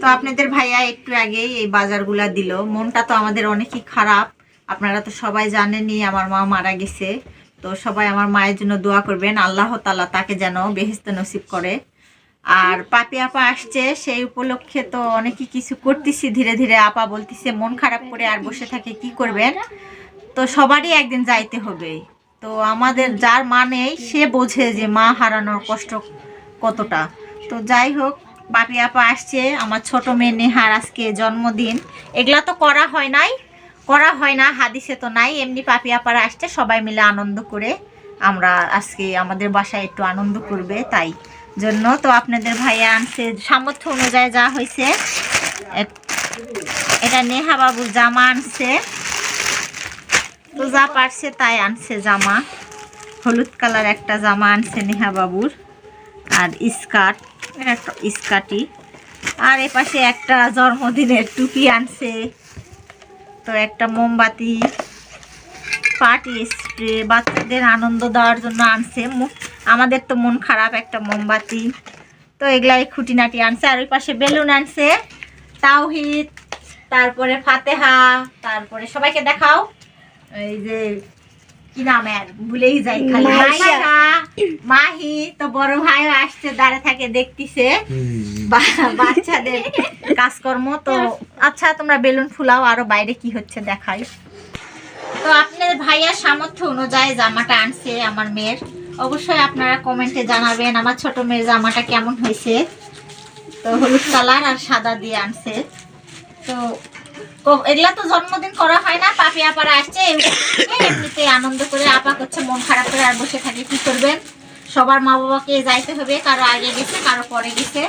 তো আপনাদের ভাইয়া একটু আগেই এই বাজারগুলা দিল। মনটা তো আমাদের অনেকই খারাপ। আপনারা তো সবাই জানেনই আমার মা মারা গেছে। তো সবাই আমার মায়ের জন্য দোয়া করবেন। আল্লাহ তালা তাকে যেন বেহেস্ত নসিব করে। আর পাপি আপা আসছে, সেই উপলক্ষে তো অনেকই কিছু করতেছি। ধীরে ধীরে আপা বলতেছে, মন খারাপ করে আর বসে থাকে, কি করবেন? তো সবারই একদিন যাইতে হবে। তো আমাদের যার মা নেই, সে বোঝে যে মা হারানোর কষ্ট কতটা। তো যাই হোক বাপি আপা আসছে, আমার ছোট মেয়ে নেহার আজকে জন্মদিন। এগুলা তো করা হয় নাই, করা হয় না, হাদিসে তো নাই। এমনি পাপি আপারা আসছে, সবাই মিলে আনন্দ করে আমরা আজকে আমাদের বাসায় একটু আনন্দ করবে, তাই জন্য তো আপনাদের ভাইয়া আনছে। সামর্থ্য অনুযায়ী যা হয়েছে এটা নেহা বাবুর জামা আনছে। তো যা পারছে তাই আনছে জামা। হলুদ কালার একটা জামা আনছে নেহা বাবুর। আর স্কার্ট। একটা স্কার্টই আর এ পাশে একটা জন্মদিনের টুপি আনছে। তো একটা মোমবাতি, পার্টি স্প্রে, বাচ্চাদের আনন্দ দেওয়ার জন্য আনছে। আমাদের তো মন খারাপ একটা মোমবাতি। তো এগুলাই খুঁটিনাটি আনছে। আর ওই পাশে বেলুন আনছে। তাওহিদ, তারপরে ফাতেহা, তারপরে সবাইকে দেখাও। এই যে কি নাম এর ভুলেই যাই খালি। মাইশা। মাহি তো বড় ভাইও আসছে দাঁড়ে থাকে দেখতিছে। বা- বাচ্চাদের কাজকর্ম তো আচ্ছা তোমরা বেলুন ফুলাও আরও বাইরে কি হচ্ছে দেখাই। তো আপনার ভাইয়ার সামর্থ্য অনুযায়ী জামাটা আনছে আমার মেয়ের। অবশ্যই আপনারা কমেন্টে জানাবেন আমার ছোট মেয়ের জামাটা কেমন হয়েছে। তো হলুদ কালার আর সাদা দিয়ে আনছে। তো এগুলা তো জন্মদিন করা হয় না পাপি আপারা আসছে এমনিতে আনন্দ করে আপা করছে মন খারাপ করে আর বসে থাকে কি করবেন? সবার মা বাবাকে যাইতে হবে কারও আগে গেছে কারও পরে গেছে।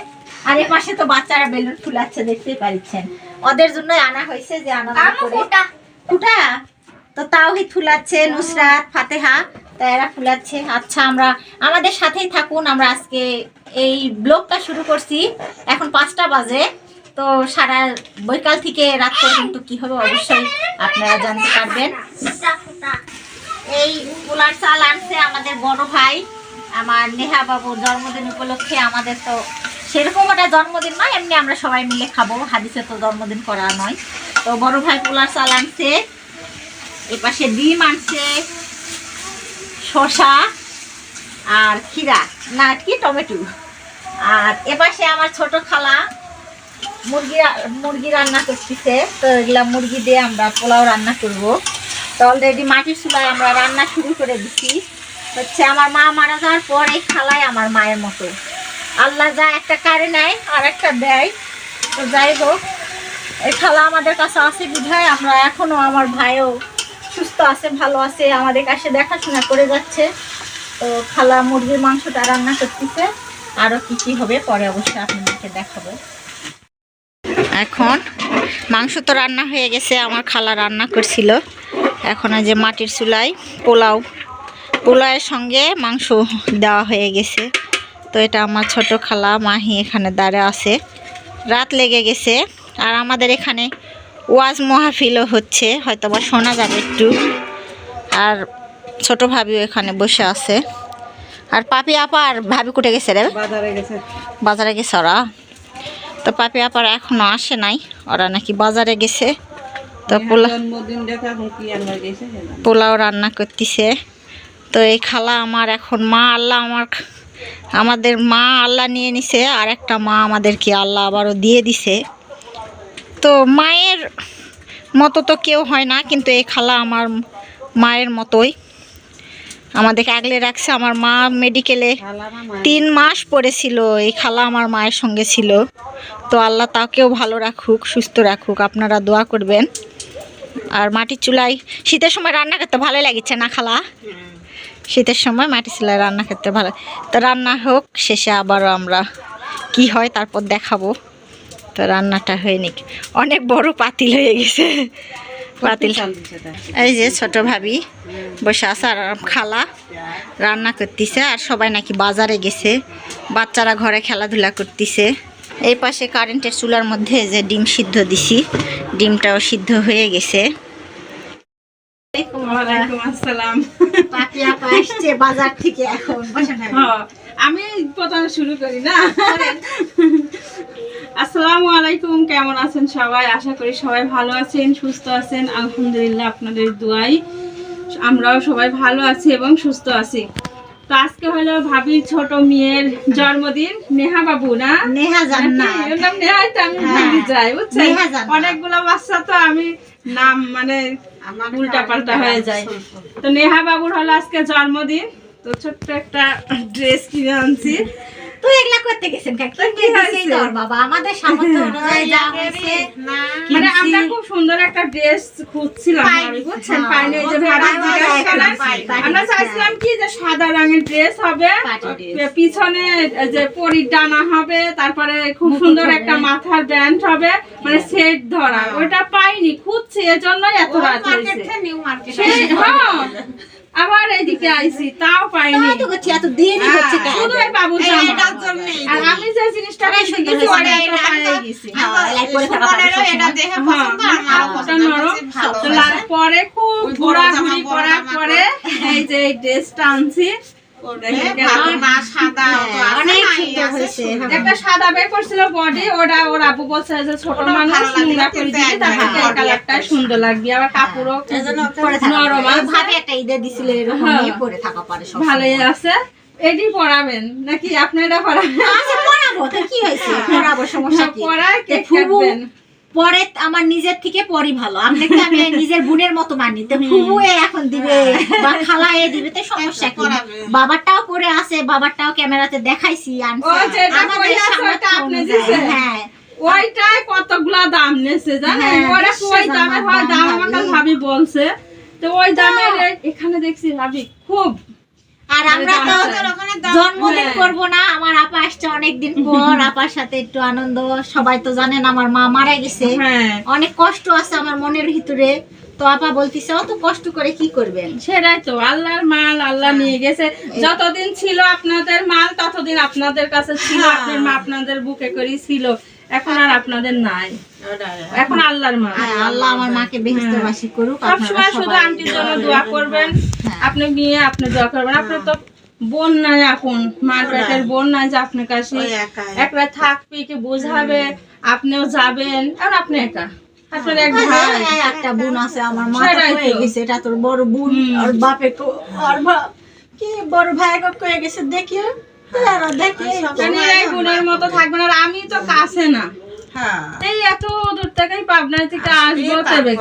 আর এই পাশে তো বাচ্চারা বেলুন ফুলাচ্ছে দেখতেই পাচ্ছেন। ওদের জন্য আনা হয়েছে যে আনন্দ করে। ফুটা? তো তাওহিদ ফুলাচ্ছে নুসরাত ফাতেহা তা এরা ফুলাচ্ছে। আচ্ছা আমরা আমাদের সাথেই থাকুন আমরা আজকে এই ব্লগটা শুরু করছি। এখন পাঁচটা বাজে। তো সারা বৈকাল থেকে রাত পর্যন্ত কি হবে অবশ্যই আপনারা জানতে পারবেন। এই পোলার চাল আনছে আমাদের বড় ভাই, আমার নেহা বাবু জন্মদিন উপলক্ষে আমাদের তো সেরকম একটা জন্মদিন নয়, এমনি আমরা সবাই মিলে খাব, হাদিসে তো জন্মদিন করা নয়। তো বড় ভাই পোলার চাল আনছে, এপাশে ডিম আনছে, শসা আর খিরা না, কি টমেটো? আর এপাশে আমার ছোট খালা মুরগি মুরগি রান্না করতেছে। তো এগুলা মুরগি দিয়ে আমরা পোলাও রান্না করব। তো অলরেডি মাটির চুলায় আমরা রান্না শুরু করে দিছি। হচ্ছে আমার মা মারা যাওয়ার পর এই খালাই আমার মায়ের মতো। আল্লাহ যা একটা কারে নেয় আর একটা দেয়। তো যাই হোক, এই খালা আমাদের কাছে আছে বিধায় আমরা এখনও আমার ভাইও সুস্থ আছে, ভালো আছে, আমাদের কাছে দেখাশোনা করে যাচ্ছে। তো খালা মুরগির মাংসটা রান্না করতেছে। আরও কী কী হবে পরে অবশ্যই আপনাদেরকে দেখাবো। এখন মাংস তো রান্না হয়ে গেছে আমার খালা রান্না করছিল। এখন যে মাটির চুলায় পোলাও পোলাওয়ের সঙ্গে মাংস দেওয়া হয়ে গেছে। তো এটা আমার ছোট খালা মাহি এখানে দাঁড়ে আছে। রাত লেগে গেছে আর আমাদের এখানে ওয়াজ মহাফিলও হচ্ছে হয়তো বা শোনা যাবে একটু। আর ছোট ভাবিও এখানে বসে আছে। আর পাপি আপা আর ভাবি কুটে গেছে রে? বাজারে গেছে। বাজারে গেছে ওরা? তো পাপি আপার এখনও আসে নাই। ওরা নাকি বাজারে গেছে। তো পোলা। পোলাও রান্না করতেছে। তো এই খালা আমার এখন মা আল্লাহ আমার আমাদের মা আল্লাহ নিয়ে নিছে, আর একটা মা আমাদেরকে আল্লাহ আবারও দিয়ে দিছে। তো মায়ের মতো তো কেউ হয় না, কিন্তু এই খালা আমার মায়ের মতোই। আমাদেরকে আগলে রাখছে, আমার মা মেডিকেলে তিন মাস পড়েছিল, এই খালা আমার মায়ের সঙ্গে ছিল। তো আল্লাহ তাকেও ভালো রাখুক, সুস্থ রাখুক, আপনারা দোয়া করবেন। আর মাটির চুলায় শীতের সময় রান্না করতে ভালো লাগছে না খালা? শীতের সময় মাটির চুলায় রান্না করতে ভালো, তো রান্না হোক, শেষে আবারও আমরা কি হয় তারপর দেখাবো। তো রান্নাটা হয়ে হয়নি, অনেক বড় পাতিল হয়ে গেছে। পাতিল তাই। এই যে ছোট ভাবি বসে আছে আর খালা রান্না করতেছে আর সবাই নাকি বাজারে গেছে। বাচ্চারা ঘরে খেলাধুলা করতেছে। এই পাশে কারেন্টের চুলার মধ্যে যে ডিম সিদ্ধ দিছি ডিমটাও সিদ্ধ হয়ে গেছে। আসসালাম। বাজার থেকে এখন। বসে হ্যাঁ, আমি প্রথম শুরু করি না। আসসালামু আলাইকুম কেমন আছেন সবাই? আশা করি সবাই ভালো আছেন সুস্থ আছেন। আলহামদুলিল্লাহ আপনাদের দোয়াই আমরাও সবাই ভালো আছি এবং সুস্থ আছি। তো আজকে হলো ভাবির ছোট মেয়ের জন্মদিন নেহা বাবু না? নেহা জান না নাকি? এর নাম নেহাই তো আমি হ্যাঁ। ভুলে যাই বুঝছেন? অনেকগুলো বাচ্চা তো আমি নাম মানে উল্টা পাল্টা হয়ে যায়। তো নেহা বাবুর হলো আজকে জন্মদিন। তো ছোট্ট একটা ড্রেস কিনে আনছি। তো এগুলা করতে গেছেন কাকি তো কি দিছেই হয়েছে? তো ওর বাবা আমাদের সামর্থ্য অনুযায়ী যা হয়েছে। মানে আমরা খুব সুন্দর একটা ড্রেস খুঁজছিলাম বুঝছেন? হ্যাঁ, পাইনি এই যে আমরা হ্যাঁ। চাইছিলাম কি যে সাদা রঙের ড্রেস হবে পিছনে যে পরির ডানা হবে তারপরে খুব সুন্দর একটা মাথার ব্যান্ড হবে মানে সেট ধরা। ওটা পাইনি খুঁজছি এজন্যই এত রাত হয়েছে। হ্যাঁ। আবার এইদিকে আইছি তাও পাইনি তো করছি, এত দেরি হচ্ছে কেন? শুধু এই এটার জন্যই আর আমি যে জিনিসটা অনেক কিছু গেছি এটা গেছি। হ্যাঁ, করে থাকা। হ্যাঁ, হাতটা নরম। তো পরে খুব ঘোরাঘুরি করার পরে এই যে এই ড্রেসটা আনছি দেখেন কেমন। হ্যাঁ, অনেক সুন্দর হয়েছে একটা সাদা বের করছিল বডি ওটা ওর আপু বলছে যে ছোট মানুষ নোংরা করে দিবি তারপরে কালারটা সুন্দর লাগবে। আবার কাপড়ও নরম ভাবে একটা ঈদে দিছিল এরকম হ্যাঁ। পরে থাকা পারে ভালোই আছে। এটি পরাবেন নাকি আপনি এটা পরাবেন? আচ্ছা তো কি হয়েছে? পরাবো সমস্যা কি? পরায় কেক কাটবেন। পরে আমার নিজের থেকে পরই ভালো। আপনাকে আমি নিজের বোনের মতো মানি। তো ফুবু এখন দিবে। বা খালা এ দিবে তো সমস্যা কি? বাবারটাও পরে আছে বাবারটাও ক্যামেরাতে দেখাইছি আমাদের? হ্যাঁ। ওইটাই কতগুলা দাম নেছে জানেন? হ্যাঁ, ওরা ওই দামে হয়? দাম ভাবি। ভাবি বলছে। তো ওই দামের এখানে দেখছি ভাবি খুব আর আমরা তো জন্মদিন হ্যাঁ। করব না আমার আপা আসছে অনেকদিন পর আপার সাথে একটু আনন্দ সবাই তো জানেন আমার মা মারা গেছে। হ্যাঁ। অনেক কষ্ট আছে আমার মনের ভিতরে। তো আপা বলতিছে অত কষ্ট করে কি করবেন? সেটাই তো আল্লাহর মাল আল্লাহ নিয়ে গেছে। যতদিন ছিল আপনাদের মাল ততদিন আপনাদের কাছে ছিল। হ্যাঁ। আপনার মা আপনাদের বুকে করেই ছিল। এখন আর আপনাদের নাই। এখন আল্লাহর মাল হ্যাঁ, আল্লাহ আমার মাকে বেহেস্তবাসী করুক সবসময় শুধু আন্টির জন্য দোয়া করবেন। হ্যাঁ। আপনি গিয়ে আপনি দোয়া করবেন। আপনি তো বোন নাই এখন মার পেটের বোন নাই যে আপনার কাছে একলা থাকবি কি বুঝাবে আপনিও যাবেন। আর আপনি একা? হ্যাঁ, হ্যাঁ, একটা বোন আছে আমার মা হয়ে গেছে এটা তোর বড় বোন আর বাপে কো- কি বড় ভাই হয়ে গেছে দেখি দেখি আর আমি তো কাছে না। এই এত দূর থেকেই পাবনা থেকে আসব তবে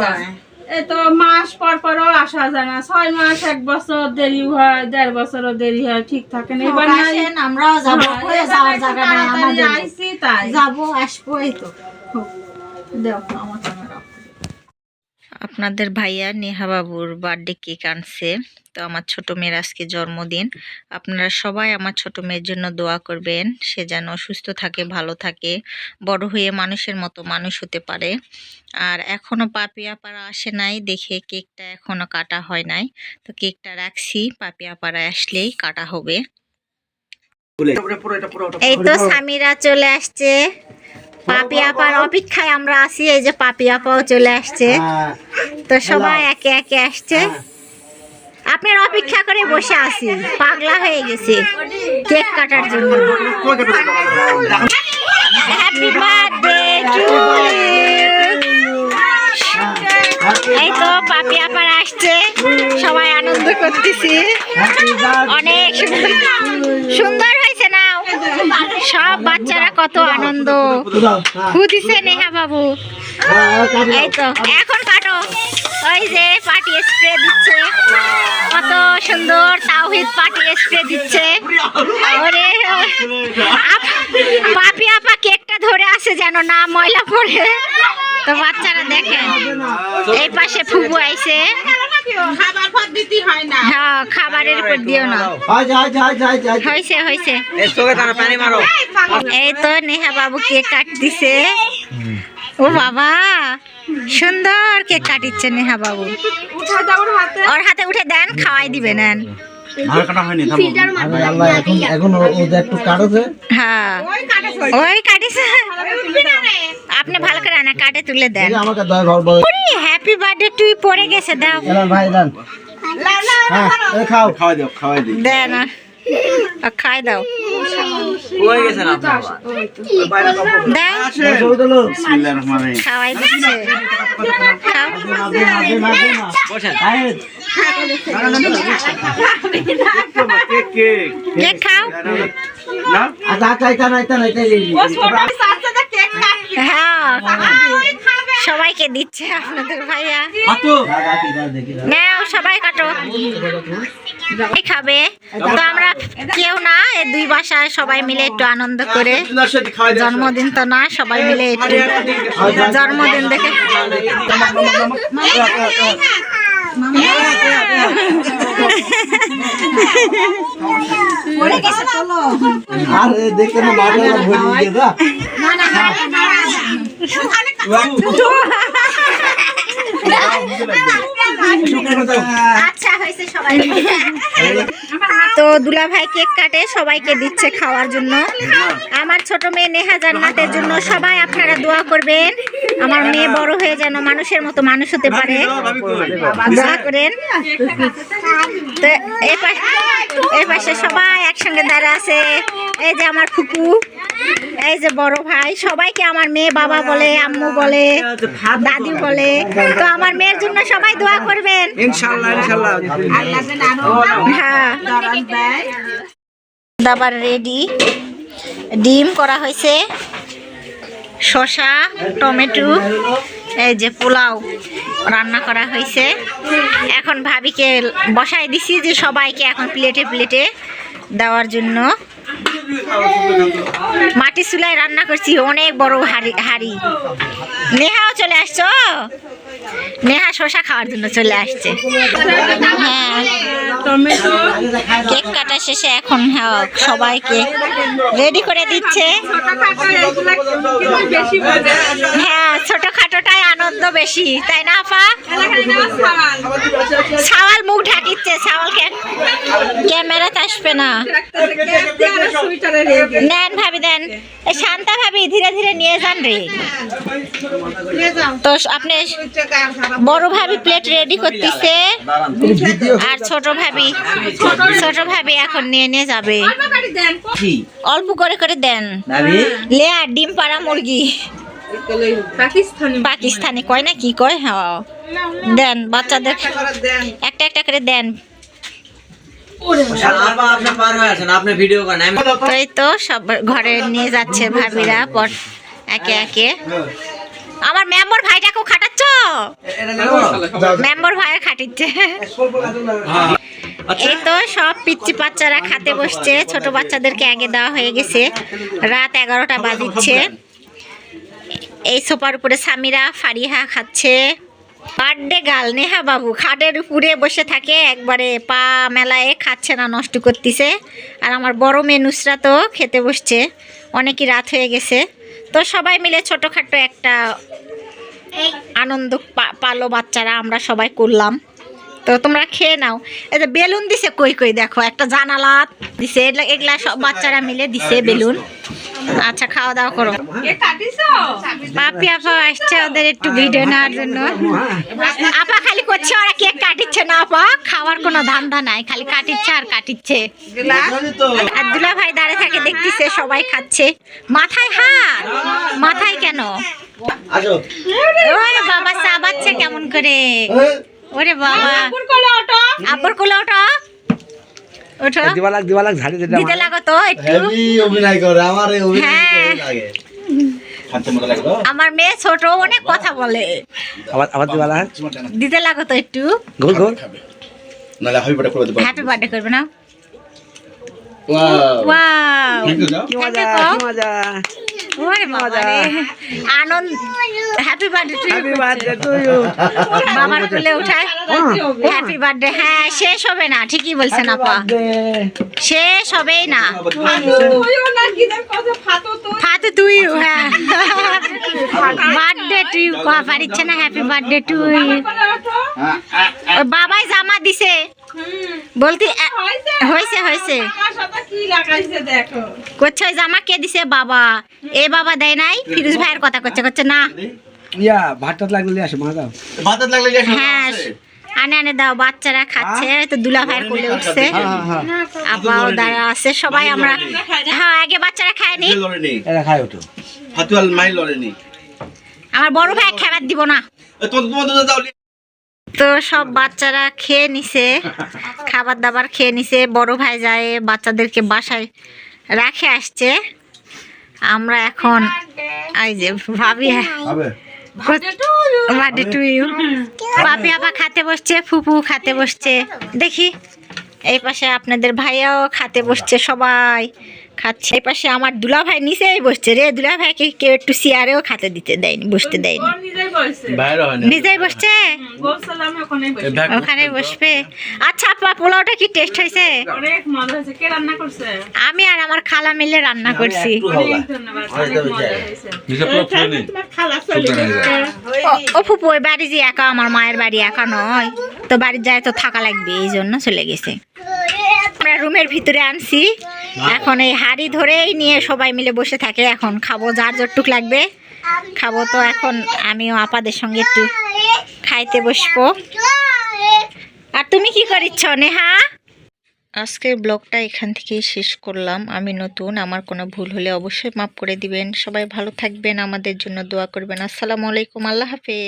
তো মাস পর পরও আসা যায় না। ছয় মাস এক বছর দেরি হয় দেড় বছরও দেরি হয় ঠিক থাকে না। এবার আমরাও যাব। হ্যাঁ, যাওয়ার জায়গা নাই আমাদের। আইছি তাই। যাব তো। হোক। আমার আপনাদের ভাইয়া নেহা বাবুর বার্থডে কেক আনছে। তো আমার ছোট মেয়ের আজকে জন্মদিন। আপনারা সবাই আমার ছোট মেয়ের জন্য দোয়া করবেন। সে যেন সুস্থ থাকে ভালো থাকে বড় হয়ে মানুষের মতো মানুষ হতে পারে। আর এখনও পাপিয়াপাড়া আসে নাই দেখে কেকটা এখনও কাটা হয় নাই। তো কেকটা রাখছি পাপিয়াপাড়া আসলেই কাটা হবে। এই তো স্বামীরা চলে আসছে। পাপি আপার অপেক্ষায় আমরা আছি এই যে পাপি আপাও চলে আসছে। তো সবাই একে একে আসছে। আপনার অপেক্ষা করে বসে আছি। পাগলা হয়ে গেছে। কেক কাটার জন্য। হ্যাপি বার্থডে টু এই তো পাপি আপার আসছে। সবাই আনন্দ করতেছি। অনেক সুন্দর সুন্দর সব বাচ্চারা কত আনন্দ। খুদিছে নেহা বাবু। এই তো এখন কাটো। ওই যে পার্টি স্প্রে দিচ্ছে। কত সুন্দর তাওহিদ পার্টি স্প্রে দিচ্ছে। ওরে পাপি আপা কেকটা ধরে আছে যেন না ময়লা পড়ে। তো বাচ্চারা দেখেন, এই পাশে ফুবু আইছে। হ্যাঁ খাবারের উপর দিও না। হয়েছে হয়েছে এই তো নেহা বাবু কেক কাটতিছে। ও বাবা, সুন্দর কেক কাটিচ্ছে নেহা বাবু। ওর হাতে উঠে দেন, খাওয়াই দিবে নেন। আল্লাহ এখন এখন ও- ওদের একটু কাটছে হ্যাঁ। ওই কাটিছে আপনি ভালো করে না কাটে তুলে দেন। হ্যাপি বার্থডে তুই পড়ে গেছে দাও। ভাই দেন হ্যাঁ এই খাও। খাওয়াই দিও খাওয়াই দিই। দেন খাই দাও। হয়ে খাওয়াই দিচ্ছে। খাও। হ্যাঁ। সবাইকে দিচ্ছে আপনাদের ভাইয়া। নাও সবাই কাটো। খাবে। তো আমরা কেউ না এই দুই বাসায় সবাই মিলে একটু আনন্দ করে। জন্মদিন তো না সবাই মিলে একটু জন্মদিন দেখে। দেখতে আচ্ছা তো দুলা ভাই কেক কাটে, সবাইকে দিচ্ছে খাওয়ার জন্য। আমার ছোট মেয়ে নেহা জান্নাতের জন্য সবাই আপনারা দোয়া করবেন। আমার মেয়ে বড় হয়ে যেন মানুষের মতো মানুষ হতে পারে। দোয়া করেন। তো এই পাশে সবাই একসঙ্গে দাঁড়া আছে। এই যে আমার ফুপু, এই যে বড় ভাই, সবাইকে আমার মেয়ে বাবা বলে, আম্মু বলে, দাদি বলে। তো আমার মেয়ের জন্য সবাই দোয়া করবেন। ইনশাআল্লাহ ইনশাআল্লাহ। হ্যাঁ। দাবার রেডি। ডিম করা হয়েছে। শসা টমেটো এই যে পোলাও রান্না করা হয়েছে। এখন ভাবিকে বসাই দিছি যে সবাইকে এখন প্লেটে প্লেটে দেওয়ার জন্য। মাটি চুলায় রান্না করছি অনেক বড় হাড়ি হাড়ি। নেহাও চলে আসছো? নেহা শসা খাওয়ার জন্য চলে আসছে। হ্যাঁ। কেক কাটা শেষে এখন হ্যাঁ, সবাইকে রেডি করে দিচ্ছে। হ্যাঁ ছোটখাটোটাই আনন্দ বেশি তাই না আপা সাওয়াল সাওয়াল মুখ ঢাকিচ্ছে সাওয়ালকে ক্যামেরাতে আসবে না। নেন ভাবি দেন। শান্তা ভাবি ধীরে ধীরে নিয়ে যান রে। তো আপনি বড় ভাবি প্লেট রেডি করতেছে আর ছোট ভাবি ছোট ভাবি এখন নিয়ে নিয়ে যাবে। অল্প করে করে দেন। দাবি লেয়া ডিম পাড়া মুরগি। পাকিস্তানি পাকিস্তানি কয় না কি কয়? হ্যাঁ। দেন বাচ্চাদের একটা একটা করে দেন। এই তো সব ঘরে নিয়ে যাচ্ছে ভাবিরা পর একে একে। আমার মেম্বর ভাইটাকেও খাটাচ্ছ? মেম্বর ভাই খাটিচ্ছে। এই তো সব পিচ্ছি বাচ্চারা খাতে বসছে ছোট বাচ্চাদেরকে আগে দেওয়া হয়ে গেছে। রাত এগারোটা বাজিচ্ছে। এই সোফার উপরে সামিরা ফারিহা খাচ্ছে। বার্থডে গাল নেহা বাবু, খাটের উপরে বসে থাকে, একবারে পা মেলায় খাচ্ছে না, নষ্ট করতেছে। আর আমার বড় মেয়ে নুসরা তো খেতে বসছে, অনেকই রাত হয়ে গেছে। তো সবাই মিলে ছোটোখাটো একটা আনন্দ পালো বাচ্চারা, আমরা সবাই করলাম। তো তোমরা খেয়ে নাও। এই যে বেলুন দিছে কই কই দেখো একটা জানালা দিছে এগুলা সব বাচ্চারা মিলে দিছে বেলুন। আচ্ছা খাওয়া দাওয়া করো। পাপি আপা আসছে ওদের একটু ভিডিও নেওয়ার জন্য। আপা খালি করছে ওরা কেক কাটিচ্ছে না আপা। খাওয়ার কোনো ধান্দা নাই খালি কাটিচ্ছে আর কাটিচ্ছে। আর দুলা ভাই দাঁড়িয়ে থাকে দেখতেছে সবাই খাচ্ছে। মাথায় হাত মাথায় কেন? বাবা চাবাচ্ছে কেমন করে? ওরে বাবা। আপুর কোলে অটো আব্বর কোলে ওঠো। ওঠো। দিবালাক দিবালাক ঝাড়ি দিতে দিতে লাগো তো একটু। হেভি অভিনয় করে আমার এই অভিনয় হ্যাঁ। লাগে। আমার মেয়ে ছোট অনেক কথা বলে। আবার আবার দিতে লাগো তো একটু। গোল গোল। নালে করে দেব হ্যাপি বার্থডে করবে না। ওয়াও। ওয়াও। কি মজা কি মজা। ওরে বাবা রে আনন্দ। Happy birthday to happy birthday to you বাবার কোলে উঠায় হ্যাপি বার্থডে হ্যাঁ শেষ হবে না ঠিকই বলছেন আপা। শেষ হবেই না। ফাতো তুই হ্যাঁ। বার্থডে টু কয়া পারিচ্ছে না হ্যাপি বার্থডে টু কোলে বাবাই জামা দিছে। বলতি হয়েছে হয়েছে হয়েছে আমার সাথে কি লাগাইছে দেখো করছে ওই জামা কে দিছে বাবা এ বাবা দেয় নাই ফিরোজ ভাইয়ের কথা করছে করছে না ইয়া ভাতটা লাগলে আসে মা দাও ভাত লাগলে যে হ্যাঁ আনে আনে দাও বাচ্চারা খাচ্ছে তো দুলা ভাইয়ের কোলে উঠছে দাঁড়া আছে সবাই আমরা হ্যাঁ আগে বাচ্চারা খায়নি লড়েনি এরা খায় ওঠো ফাতুয়াল মাই লড়েনি আমার বড় ভাই খাবার দিব না দাও তো সব বাচ্চারা খেয়ে নিছে খাবার দাবার খেয়ে নিছে বড় ভাই যায় বাচ্চাদেরকে বাসায় রাখে আসছে। আমরা এখন এই যে ভাবি হবে বার্থডে টু ইউ পাপি আপা খেতে বসছে ফুপু খেতে বসছে। দেখি এই পাশে আপনাদের ভাইয়াও খাতে বসছে সবাই। খাচ্ছে। এই পাশে আমার দুলা ভাই নিচেই বসছে রে। দুলা ভাইকে কেউ একটু চেয়ারেও খেতে দিতে দেয়নি বসতে দেয়নি। নিজেই বলছে বাইরে হয় না। নিজেই বসছে? ওখানেই ওখানে বসবে। আচ্ছা আপা পোলাওটা কি টেস্ট হয়েছে? অনেক মজা হয়েছে। কে রান্না করছে? আমি আর আমার খালা মিলে রান্না করছি। ও ফুপু ওই বাড়ি যে একা আমার মায়ের বাড়ি একা নয়। তো বাড়ি যায় তো থাকা লাগবে এই জন্য চলে গেছে। আমরা রুমের ভিতরে আনছি। এখন এই হাড়ি ধরেই নিয়ে সবাই মিলে বসে থাকে। এখন খাব, যার যতটুক লাগবে খাব। তো এখন আমিও আপাদের সঙ্গে একটু খাইতে বসবো। আর তুমি কি করিচ্ছ, নেহা? আজকের ব্লগটা এখান থেকেই শেষ করলাম। আমি নতুন, আমার কোনো ভুল হলে অবশ্যই মাফ করে দিবেন। সবাই ভালো থাকবেন, আমাদের জন্য দোয়া করবেন। আসসালামু আলাইকুম, আল্লাহ হাফেজ।